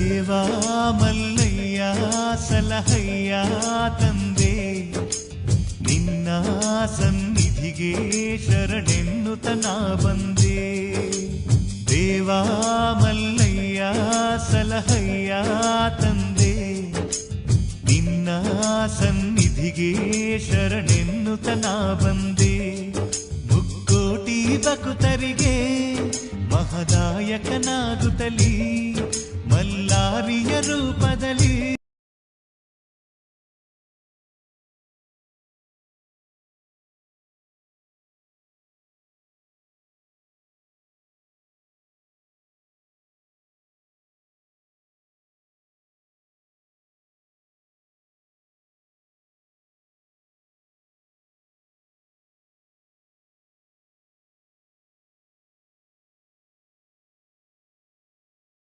ದೇವಾ ಮಲ್ಲಯ್ಯ, ಸಲಹಯ್ಯ ತಂದೆ. ನಿನ್ನ ಸನ್ನಿಧಿಗೆ ಶರಣೆನ್ನುತನ ಬಂದೆ. ದೇವಾ ಮಲ್ಲಯ್ಯ, ಸಲಹಯ್ಯ ತಂದೆ. ನಿನ್ನ ಸನ್ನಿಧಿಗೆ ಶರಣೆನ್ನುತನ ಬಂದೆ. ಮುಕ್ಕೋಟಿ ಬಕುತರಿಗೆ ಮಹದಾಯಕನಾಗುತ್ತಲೀ. ಸ್ವರೂಪ